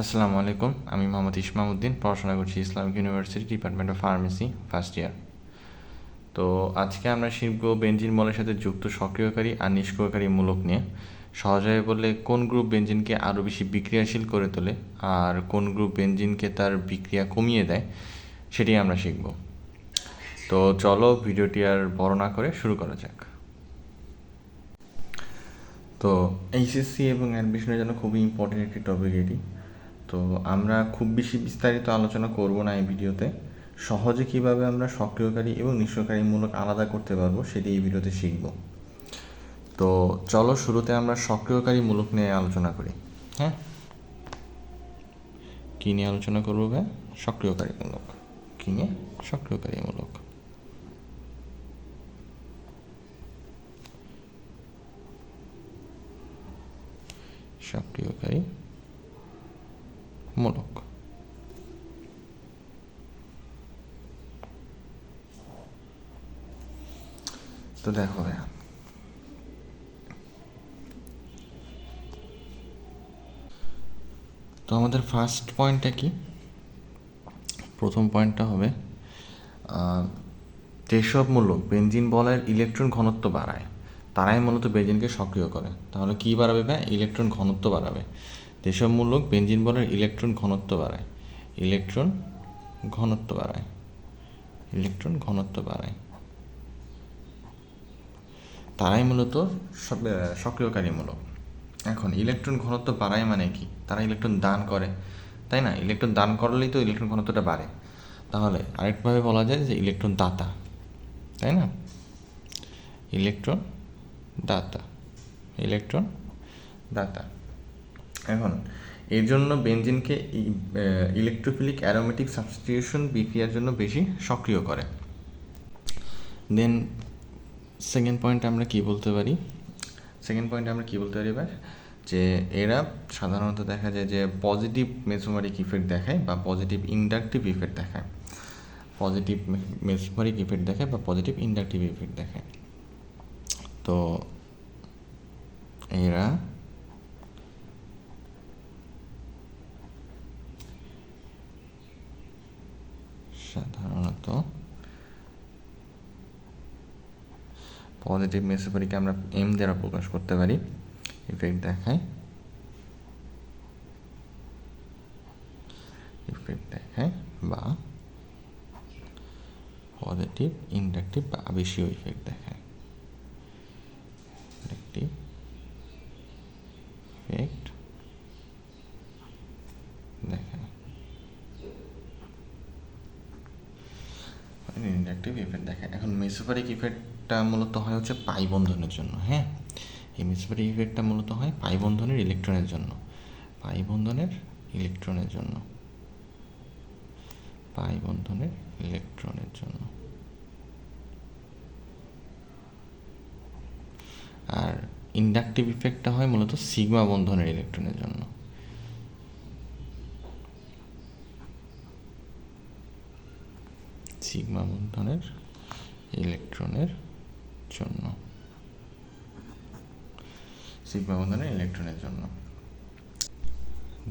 আসসালামু আলাইকুম, আমি মোহাম্মদ ইসমাম উদ্দিন পড়াশোনা করছি Islamic university department of pharmacy, first year. তো আজকে আমরা শিখব বেঞ্জিন মলের সাথে যুক্ত সক্রিয়কারী আর নিষ্ক্রিয়কারী মূলক নিয়ে সহজভাবে বললে কোন গ্রুপ বেঞ্জিনকে আরও বেশি বিক্রিয়াশীল করে তোলে আর কোন গ্রুপ বেঞ্জিনকে তার বিক্রিয়া কমিয়ে দেয় সেটি আমরা শিখব। তো চলো ভিডিওটি আর বড় না করে শুরু করা যাক। তো এইচএসসি এবং অ্যাডমিশনের জন্য খুবই ইম্পর্টেন্ট একটি টপিক এটি। তো আমরা খুব বেশি বিস্তারিত আলোচনা করব না এই ভিডিওতে। সহজে কীভাবে আমরা সক্রিয়কারী এবং নিষ্ক্রিয়কারীমূলক আলাদা করতে পারব সেটি এই ভিডিওতে শিখব। তো চলো শুরুতে আমরা সক্রিয়কারী মূলক নিয়ে আলোচনা করি। হ্যাঁ? কী নিয়ে আলোচনা করব ভাই? সক্রিয়কারীমূলক কী নিয়ে? সক্রিয়কারীমূলক সক্রিয়কারী মূলক। তো দেখো ভাইয়া। তো আমাদের ফার্স্ট পয়েন্টটা কি? প্রথম পয়েন্টটা হবে যেসব মূলক বেঞ্জিন বলের ইলেকট্রন ঘনত্ব বাড়ায়, তারাই মূলত বেঞ্জিনকে সক্রিয় করে। তাহলে কি বাড়াবে ভাই ইলেকট্রন ঘনত্ব বাড়াবে। যেসব মূলক বেঞ্জিন বলের ইলেকট্রন ঘনত্ব বাড়ায়। ইলেকট্রন ঘনত্ব বাড়ায়। ইলেকট্রন ঘনত্ব বাড়ায়। তারাই মূলত আহ, সক্রিয়কারীমূলক। এখন ইলেকট্রন ঘনত্ব বাড়ায় মানে কি? তারা ইলেকট্রন দান করে তাই না? ইলেকট্রন দান করলেই তো ইলেকট্রন ঘনত্বটা বাড়ে। তাহলে আরেকভাবে বলা যায় যে ইলেকট্রন দাতা তাই না? ইলেকট্রন দাতা ইলেকট্রন দাতা। এখন এর জন্য বেনজিনকে ইলেকট্রোফিলিক অ্যারোমেটিক সাবস্টিটিউশন বিক্রিয়ার জন্য বেশি সক্রিয় করে। দেন সেকেন্ড পয়েন্ট আমরা কি বলতে পারি? সেকেন্ড পয়েন্টে আমরা কি বলতে পারি এবার? যে এরা সাধারণত দেখা যায় যে পজিটিভ মেসোমারিক ইফেক্ট দেখায় বা পজিটিভ ইন্ডাকটিভ ইফেক্ট দেখায়। পজিটিভ মেসোমারিক ইফেক্ট দেখায় বা পজিটিভ ইন্ডাকটিভ ইফেক্ট দেখায়। তো, এরা সাধারণত পজিটিভ মেসোফারিকে আমরা এম দ্বারা প্রকাশ করতে পারি। ইফেক্ট দেখায়। ইফেক্ট দেখায় বা পজিটিভ ইন্ডাকটিভ বা আবেশীয় ইফেক্ট দেখায় ইন্ডাকটিভ ইফেক্ট দেখায় ইন্ডাকটিভ ইফেক্ট দেখায় এখন মেসোফারিক ইফেক্টটা মূলত হয় হচ্ছে পাই বন্ধনের জন্য হ্যাঁ? এই ইফেক্টটা মূলত হয় পাই বন্ধনের ইলেকট্রনের জন্য। পাই বন্ধনের ইলেকট্রনের জন্য। পাই বন্ধনের ইলেকট্রনের জন্য। আর ইন্ডাকটিভ ইফেক্টটা হয় মূলত সিগমা বন্ধনের ইলেকট্রনের জন্য। সিগমা বন্ধনের ইলেকট্রনের জন্য। সিগমা বন্ধনের ইলেকট্রনের জন্য।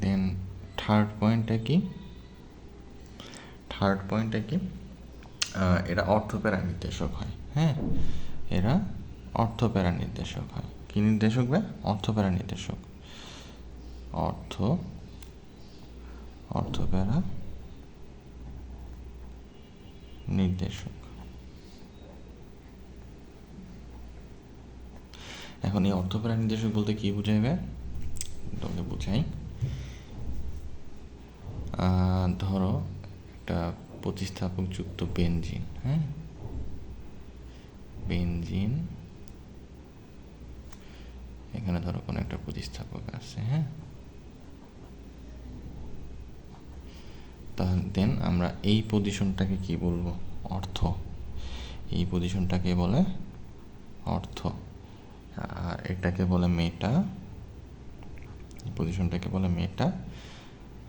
দেন থার্ড পয়েন্টটা কি? থার্ড পয়েন্টটা কি? এরা অর্থপ্যারা নির্দেশক হয় হ্যাঁ? এরা অর্থপ্যারা নির্দেশক হয়। কি নির্দেশক বে? অর্থপ্যারা নির্দেশক অর্থ, অর্থপ্যারা নির্দেশক। এখন এই অর্থপ্যারা নির্দেশক বলতে কি বুঝাইবে? তোকে বুঝাই। ধরো একটা প্রতিস্থাপক যুক্ত বেনজিন হ্যাঁ? বেনজিন, এখানে ধরো কোনো একটা প্রতিস্থাপক আছে হ্যাঁ? দেন আমরা এই পজিশনটাকে কি বলব? অর্থ এই পজিশনটাকে বলে অর্থ আর এটাকে বলে মেটা পজিশনটাকে বলে মেটা,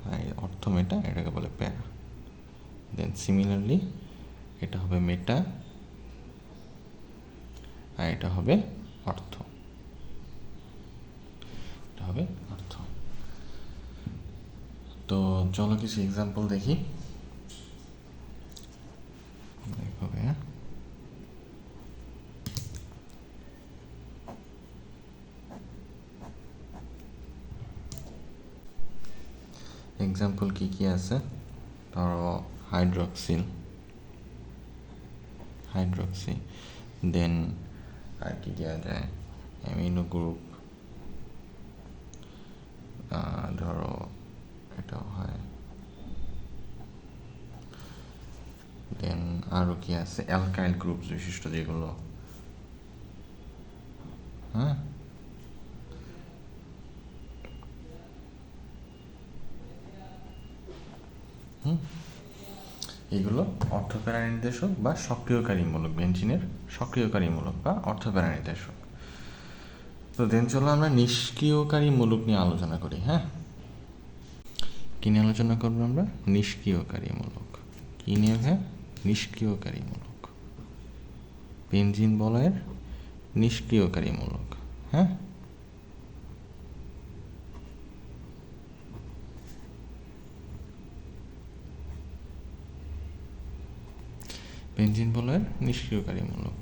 আর অর্থ মেটা এটাকে বলে প্যারা। দেন সিমিলারলি এটা হবে মেটা, আর এটা হবে অর্থ। এটা হবে অর্থ। তো চলো কিছু এক্সাম্পল দেখি। দেখো এক্সাম্পল কি কি আছে? ধরো হাইড্রক্সিল হাইড্রক্সি দেন আর কি দেওয়া যায়? অ্যামিনো গ্রুপ ধরো এটাও হয়। দেন আরও কি আছে? অ্যালকাইল গ্রুপ বিশিষ্ট যেগুলো হ্যাঁ? এগুলো অর্থপ্যারা নির্দেশক বা সক্রিয়কারীমূলক বেঞ্জিনের সক্রিয়কারীমূলক বা অর্থপ্যারা নির্দেশক তো দেন চলো আমরা নিষ্ক্রিয়কারীমূলক নিয়ে আলোচনা করি হ্যাঁ? কী নিয়ে আলোচনা করব আমরা? নিষ্ক্রিয়কারীমূলক। কী নিয়ে হ্যাঁ নিষ্ক্রিয়কারীমূলক। বেঞ্জিন বলয়ের নিষ্ক্রিয়কারীমূলক হ্যাঁ? বেঞ্জিন বলয়ের নিষ্ক্রিয়কারীমূলক।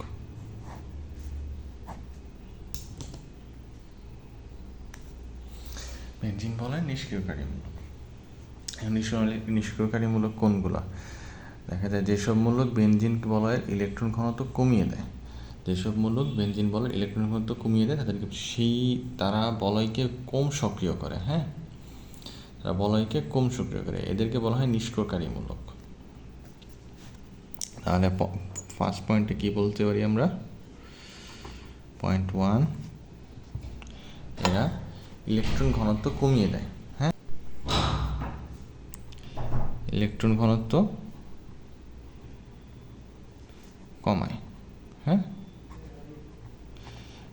বেঞ্জিন বলয়ের নিষ্ক্রিয়কারীমূলক। নিষ্ক্রিয়কারীমূলক কোনগুলো? দেখা যায় যেসব মূলক বেঞ্জিন বলয়ের ইলেকট্রন ঘনত্ব কমিয়ে দেয়, যেসব মূলক বেঞ্জিন বলয়ের ইলেকট্রন ঘনত্ব কমিয়ে দেয়, তাদেরকে সেই তারা বলয়কে কম সক্রিয় করে হ্যাঁ? তারা বলয়কে কম সক্রিয় করে, এদেরকে বলা হয় নিষ্ক্রিয়কারীমূলক। তাহলে ফার্স্ট পয়েন্টে কি বলতে পারি আমরা? পয়েন্ট ওয়ান এরা ইলেকট্রন ঘনত্ব কমিয়ে দেয় হ্যাঁ? ইলেকট্রন ঘনত্ব কমায় হ্যাঁ?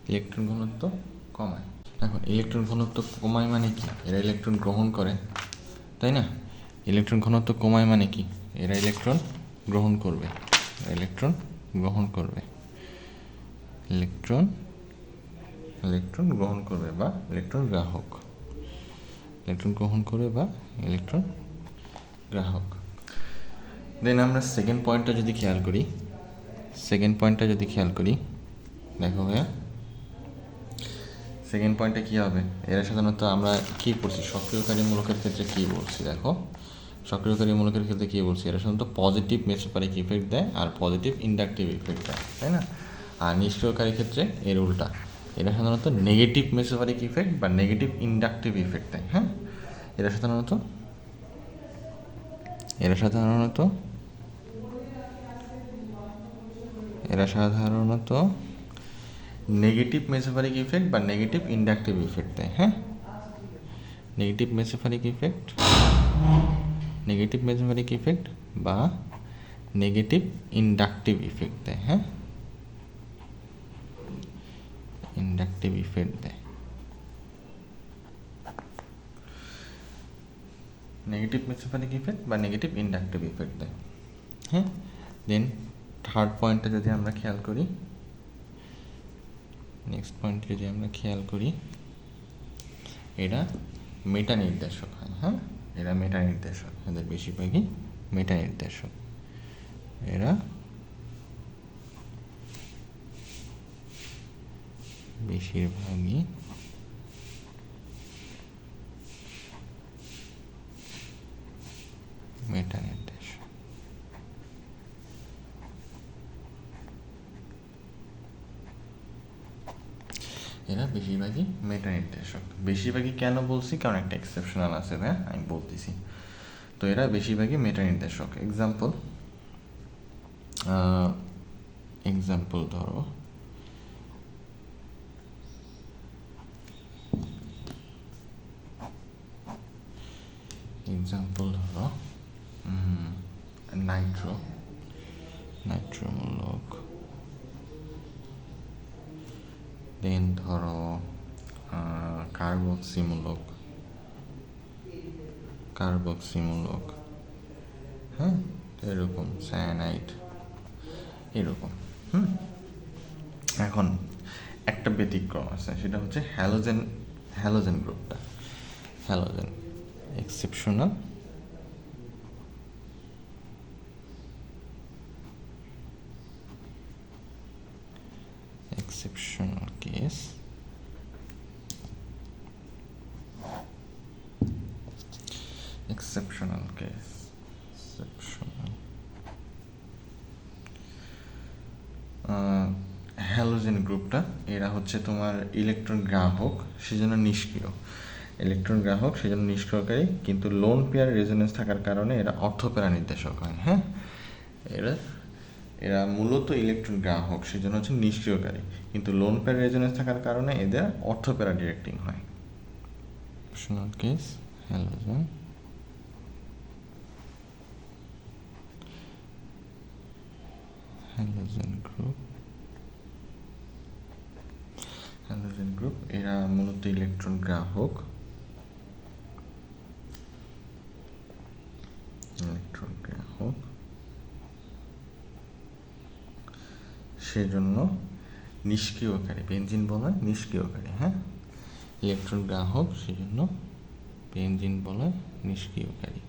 ইলেকট্রন ঘনত্ব কমায়। এখন ইলেকট্রন ঘনত্ব কমায় মানে কি? এরা ইলেকট্রন গ্রহণ করে, তাই না? ইলেকট্রন ঘনত্ব কমায় মানে কি? এরা ইলেকট্রন গ্রহণ করবে। ইলেকট্রন গ্রহণ করবে। ইলেকট্রন ইলেকট্রন গ্রহণ করবে বা ইলেকট্রন গ্রাহক। ইলেকট্রন গ্রহণ করবে বা ইলেকট্রন গ্রাহক। দেন আমরা সেকেন্ড পয়েন্টটা যদি খেয়াল করি সেকেন্ড পয়েন্টটা যদি খেয়াল করি, দেখো ভাইয়া। সেকেন্ড পয়েন্টে কী হবে? এরা সাধারণত আমরা কী করছি সক্রিয়কারী মূলকের ক্ষেত্রে কী বলছি দেখো। সক্রিয়কারী মূলকের ক্ষেত্রে কী বলছি? এরা সাধারণত পজিটিভ মেসোপারিক ইফেক্ট দেয় আর পজিটিভ ইন্ডাকটিভ ইফেক্ট দেয়, তাই না? আর নিষ্ক্রিয়কারী ক্ষেত্রে এর উল্টা। এরা সাধারণত নেগেটিভ মেসোপারিক ইফেক্ট বা নেগেটিভ ইন্ডাকটিভ ইফেক্ট দেয় হ্যাঁ? এরা সাধারণত এরা সাধারণত এরা সাধারণত নেগেটিভ মেসোফারিক ইফেক্ট বা নেগেটিভ ইন্ডাকটিভ ইফেক্ট দেয় হ্যাঁ? Negative mesomeric effect negative mesomeric effect বা নেগেটিভ ইন্ডাকটিভ ইফেক্ট দেয় হ্যাঁ? ইন্ডাকটিভ ইফেক্ট দেয়। নেগেটিভ মেসোফারিক ইফেক্ট বা নেগেটিভ ইন্ডাকটিভ ইফেক্ট দেয় হ্যাঁ? দেন থার্ড পয়েন্টটা যদি আমরা খেয়াল করি নেক্সট পয়েন্ট যদি আমরা খেয়াল করি এরা মেটা নির্দেশক হয় হ্যাঁ? এরা মেটা নির্দেশক এদের বেশিরভাগই মেটা নির্দেশক। এরা বেশিরভাগই মেটা নির্দেশক এরা বেশিরভাগই মেটা নির্দেশক। বেশিরভাগই কেন বলছি? কারণ একটা এক্সেপশনাল আছে ভাই আমি বলতেছি। তো এরা বেশিরভাগই মেটা নির্দেশক। এক্সাম্পল এক্সাম্পল ধরো। এক্সাম্পল ধরো নাইট্রো নাইট্রোমূলক দেন ধরো কার্বক্সিমূলক কার্বক্সিমূলক হ্যাঁ এরকম সায়ানাইড এরকম, হুম? এখন একটা ব্যতিক্রম আছে, সেটা হচ্ছে হ্যালোজেন হ্যালোজেন গ্রুপটা halogen exceptional exceptional case exceptional case exceptional halogen গ্রুপটা, এরা হচ্ছে তোমার ইলেকট্রন গ্রাহক, সেজন্য নিষ্ক্রিয়। ইলেকট্রন গ্রাহক, সেজন্য নিষ্ক্রিয়কারী, কিন্তু লোন পেয়ার রেজোনেন্স থাকার কারণে এরা অর্থপেরা নির্দেশক হয় হ্যাঁ? এরা এরা মূলত ইলেকট্রন গ্রাহক, সেজন্য হচ্ছে নিষ্ক্রিয়কারী। কিন্তু লোন পেয়ার রেজোনেন্স থাকার কারণে এদের অর্থপেরা ডিরেক্টিং হয়। Case halogen halogen group halogen group এরা মূলত ইলেকট্রন গ্রাহক। ইলেকট্রন গ্রাহক। সেজন্য নিষ্ক্রিয়কারী বেঞ্জিন বলা নিষ্ক্রিয়কারী হ্যাঁ? ইলেকট্রন গ্রাহক সেজন্য বেঞ্জিন বলা নিষ্ক্রিয়কারী।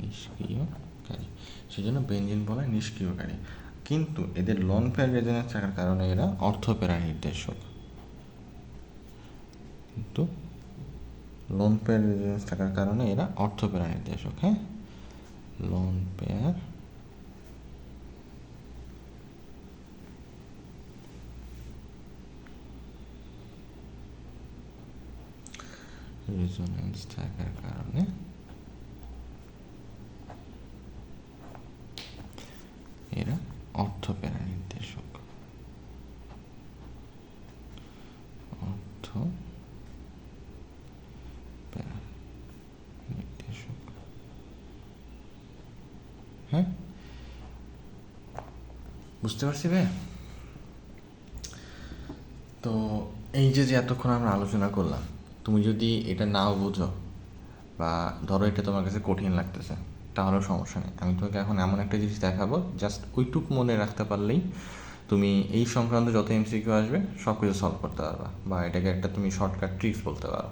নিষ্ক্রিয়কারী, সেজন্য বেঞ্জিন বলা নিষ্ক্রিয়কারী। কিন্তু এদের লন পেয়ার রেজনেন্স থাকার কারণে এরা অর্থপেরা নির্দেশক। কিন্তু লন পেয়ার রেজনেন্স থাকার কারণে এরা অর্থপেরা নির্দেশক হ্যাঁ? লন পেয়ার রেজোনেন্স থাকার কারণে এরা অর্থপেরা নির্দেশক অর্থ নির্দেশক হ্যাঁ বুঝতে পারছি ভাই তো এই যে যে এতক্ষণ আমরা আলোচনা করলাম. তুমি যদি এটা নাও বুঝো বা ধরো এটা তোমার কাছে কঠিন লাগতেছে, তাহলেও সমস্যা নেই। আমি তোমাকে এখন এমন একটা জিনিস দেখাবো জাস্ট ওইটুক মনে রাখতে পারলেই তুমি এই সংক্রান্ত যত এমসিকিউ আসবে সব কিছু সলভ করতে পারবা বা এটাকে একটা তুমি শর্টকাট ট্রিক্স বলতে পারো।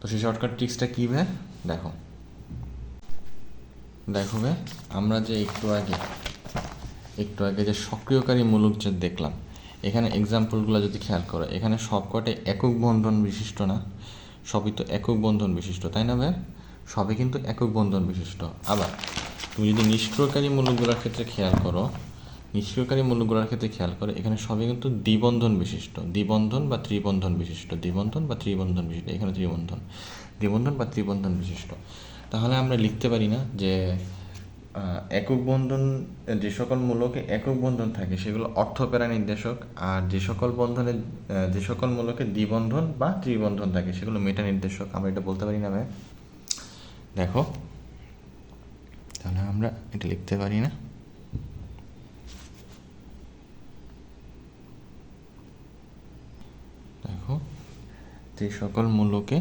তো সেই শর্টকাট ট্রিক্সটা কী ভাই? দেখো। দেখো ভাই, আমরা যে একটু আগে একটু আগে যে সক্রিয়কারী মূলক যে দেখলাম এখানে এক্সাম্পলগুলো যদি খেয়াল করো, এখানে সবকটাই একক বন্ধন বিশিষ্ট না, সবই তো একক বন্ধন বিশিষ্ট, তাই না ভাই সবই কিন্তু একক বন্ধন বিশিষ্ট। আবার, তুমি যদি নিষ্ক্রিয়কারী মূলকগুলোর ক্ষেত্রে খেয়াল করো, নিষ্ক্রিয়কারী মূলকগুলোর ক্ষেত্রে খেয়াল করো, এখানে সবই কিন্তু দ্বিবন্ধন বিশিষ্ট। দ্বিবন্ধন বা ত্রিবন্ধন বিশিষ্ট। দ্বিবন্ধন বা ত্রিবন্ধন বিশিষ্ট, এখানে ত্রিবন্ধন। দ্বিবন্ধন বা ত্রিবন্ধন বিশিষ্ট। তাহলে আমরা লিখতে পারি না যে একক বন্ধন যে সকল মূলকে একক বন্ধন থাকে, সেগুলো অর্থপেরা নির্দেশক, আর যে সকল বন্ধনে যে সকল মূলকে দ্বিবন্ধন বা ত্রিবন্ধন থাকে, সেগুলো মেটা নির্দেশক। আমরা এটা বলতে পারি না ভাই দেখো, তাহলে আমরা এটা লিখতে পারি না। দেখো, যে সকল মূলকে,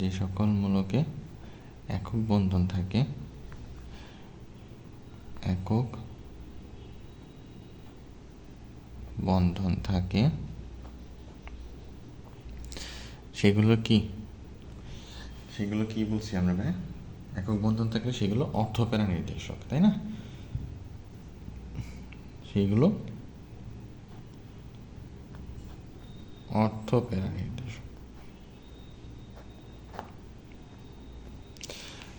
যে সকল মূলকে একক বন্ধন থাকে। একক বন্ধন থাকে। সেগুলো কি? সেগুলো কি বলছি আমরা ভাই? একক বন্ধন থাকলে সেগুলো অর্থপেরা নির্দেশক, তাই না? সেগুলো অর্থপেরা নির্দেশক।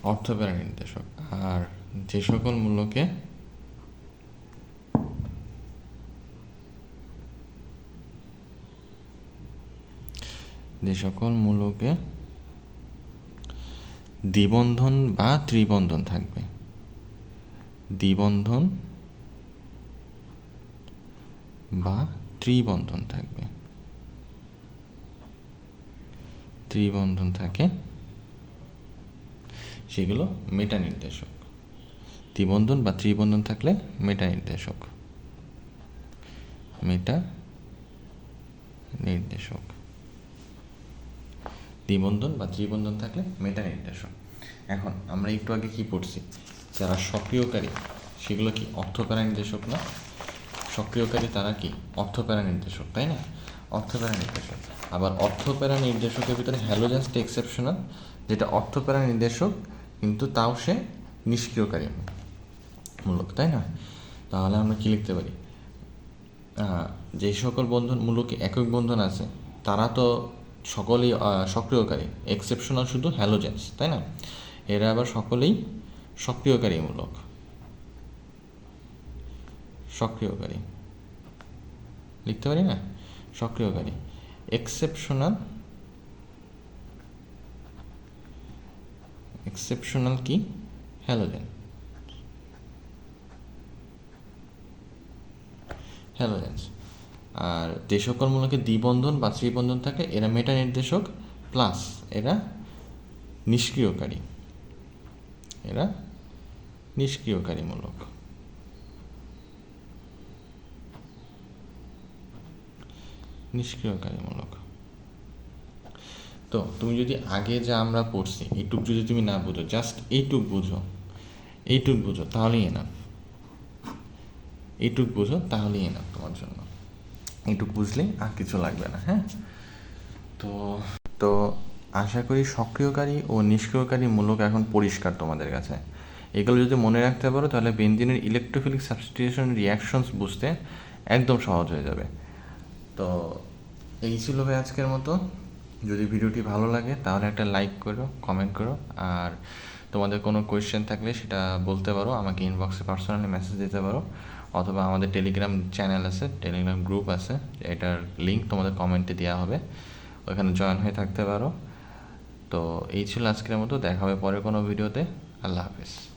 অর্থপেরা নির্দেশক। আর যে সকল মূল্যকে যে সকল মূলকে দ্বিবন্ধন বা ত্রিবন্ধন থাকবে। দ্বিবন্ধন বা ত্রিবন্ধন থাকবে। ত্রিবন্ধন থাকে সেগুলো মেটা নির্দেশক দ্বিবন্ধন বা ত্রিবন্ধন থাকলে মেটা নির্দেশক মেটা নির্দেশক দ্বিবন্ধন বা ত্রিবন্ধন থাকলে মেটা নির্দেশক এখন আমরা একটু আগে কি পড়ছি? যারা সক্রিয়কারী, সেগুলো কি অর্থপ্যারা নির্দেশক না? সক্রিয়কারী তারা কি? অর্থপ্যারা নির্দেশক তাই না? অর্থপ্যারা নির্দেশক আবার অর্থপ্যারা নির্দেশকের ভিতরে হ্যালোজেন্সটা এক্সেপশনাল, যেটা অর্থপ্যারা নির্দেশক কিন্তু তাও সে নিষ্ক্রিয়কারী মূলক, তাই না? তাহলে আমরা কী লিখতে পারি? যে সকল বন্ধন, মূলক একক বন্ধন আছে, তারা তো সকলেই সক্রিয়কারী এক্সেপশনাল শুধু হ্যালোজেন্স তাই না? এরা আবার সকলেই সক্রিয়কারী মূলক। সক্রিয়কারী। লিখতে পারি না? সক্রিয়কারী। এক্সেপশনাল এক্সেপশনাল কি হ্যালোজেন হ্যালোজেন্স আর যে সকল মূলকে দ্বিবন্ধন বা ত্রিবন্ধন থাকে এরা মেটা নির্দেশক প্লাস এরা নিষ্ক্রিয়কারী। এরা নিষ্ক্রিয়কারী মূলক নিষ্ক্রিয়কারীমূলক। তো তুমি যদি আগে যা আমরা পড়ছি এইটুক যদি তুমি না বুঝো জাস্ট এইটুক বুঝো এইটুক বুঝো, তাহলেই এনাফ এইটুক বুঝো, তাহলেই এনাফ তোমার জন্য। এইটুক বুঝলেই আর কিছু লাগবে না হ্যাঁ? তো তো আশা করি সক্রিয়কারী ও নিষ্ক্রিয়কারী মূলক এখন পরিষ্কার তোমাদের কাছে। এগুলো যদি মনে রাখতে পারো, তাহলে বেঞ্জিনের ইলেকট্রোফিলিক সাবস্টিটিউশন রিয়াকশনস বুঝতে একদম সহজ হয়ে যাবে। তো, এই ছিল ভাই আজকের মতো। যদি ভিডিওটি ভালো লাগে, তাহলে একটা লাইক করো কমেন্ট করো। আর তোমাদের কোনো কোয়েশ্চেন থাকলে সেটা বলতে পারো, আমাকে ইনবক্সে পার্সোনালি মেসেজ দিতে পারো। অথবা আমাদের টেলিগ্রাম চ্যানেল আছে টেলিগ্রাম গ্রুপ আছে, এটার লিঙ্ক তোমাদের কমেন্টে দেওয়া হবে। ওখানে জয়েন হয়ে থাকতে পারো। তো এই ছিল আজকের মতো, দেখা হবে পরে কোনো ভিডিওতে। আল্লাহ হাফেজ।